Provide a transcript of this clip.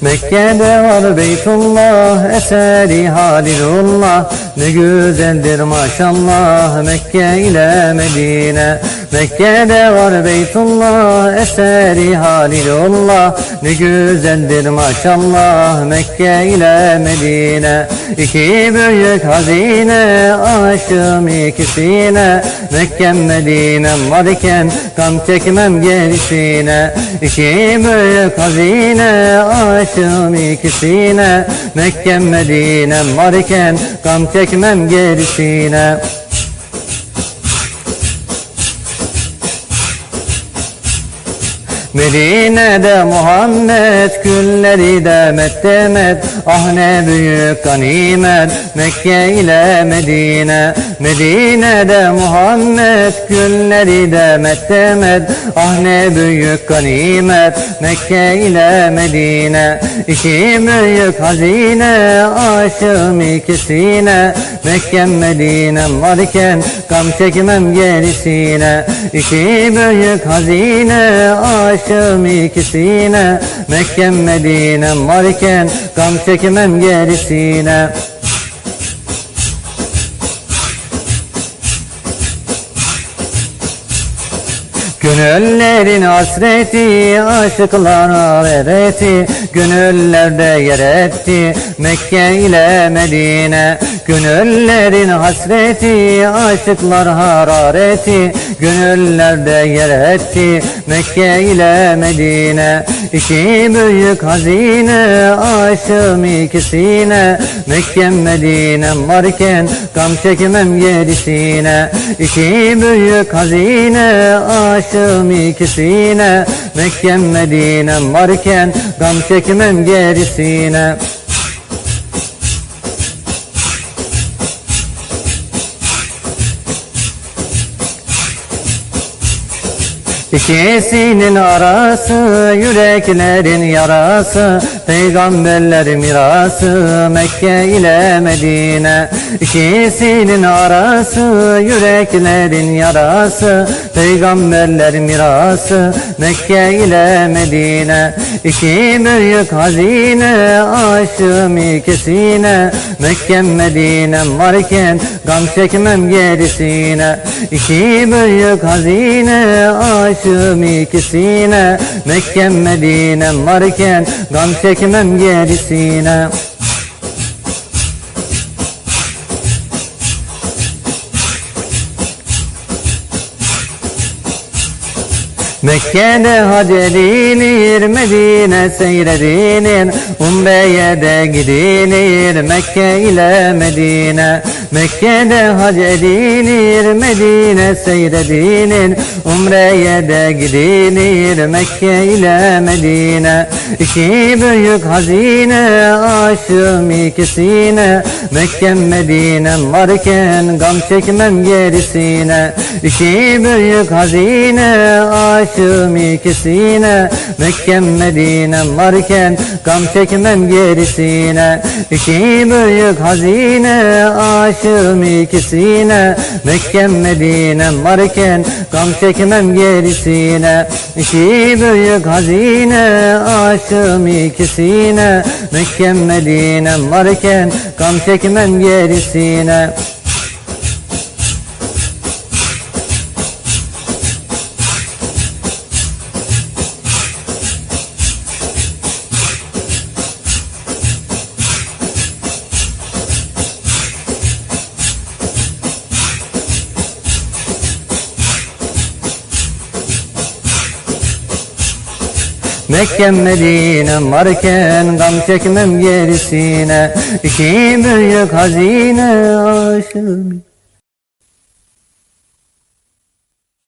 Mekke'de var Beytullah, eseri Halilullah Ne güzeldir maşallah Mekke ile Medine Mekke'de var Beytullah, eseri Halilullah Ne güzeldir maşallah Mekke ile Medine. İki büyük hazine aşığım ikisine. Mekke Medine'm varken Gam çekmem gerisine. İki büyük hazine aşığım ikisine. Mekke Medine'm varken Gam çekmem gerisine Medine'de Muhammed külleri demet demet Ah ne büyük ganimet Mekke ile Medine. Medine'de Muhammed külleri demet demet Ah ne büyük ganimet Mekke ile Medine. İki büyük hazine aşığım ikisine. Mekke Medine'm varken Gam çekmem gerisine. İki büyük hazine aşığım ikisine Mekke Medine'm varken Gam çekmem gerisine Gönüllerin hasreti, aşıklar hareti Gönüllerde yer etti. Mekke ile Medine Gönüllerin hasreti, aşıklar harareti Gönüllerde yer etti. Mekke ile Medine İki büyük hazine aşığım ikisine. Mekke Medine'm varken Gam çekmem gerisine İki büyük hazine aşığım ikisine Mekke Medine'm varken Gam çekmem gerisine İkisinin arası yüreklerin yarası Peygamberler mirası Mekke ile Medine. İkisinin arası yüreklerin yarası Peygamberler mirası Mekke ile Medine. İki büyük hazine aşığım ikisine Mekke Medine'm varken Gam çekmem gerisine. İki büyük hazine aşığım ikisine Mekke Medine'm varken Gam çekmem gerisine Mekke'de hac Medine seyredilir, Umre'ye de gidilir, Mekke ile Medine. Mekke'de hac Medine seyredilir, Umre'ye de gidilir, Mekke ile Medine. İki büyük hazine aşığım ikisine, Mekke Medine'm varken gam çekmem gerisine. İki büyük hazine aşığım ikisine, Mekke Medine'm varken gam çekmem gerisine. İki büyük hazine aşığım ikisine, Mekke Medine'm varken gam çekmem gerisine. İki büyük hazine aşığım ikisine, Mekke Medine'm varken gam çekmem gerisine. Mekke Medine'm varken gam çekmem gerisine. İki büyük hazine aşığım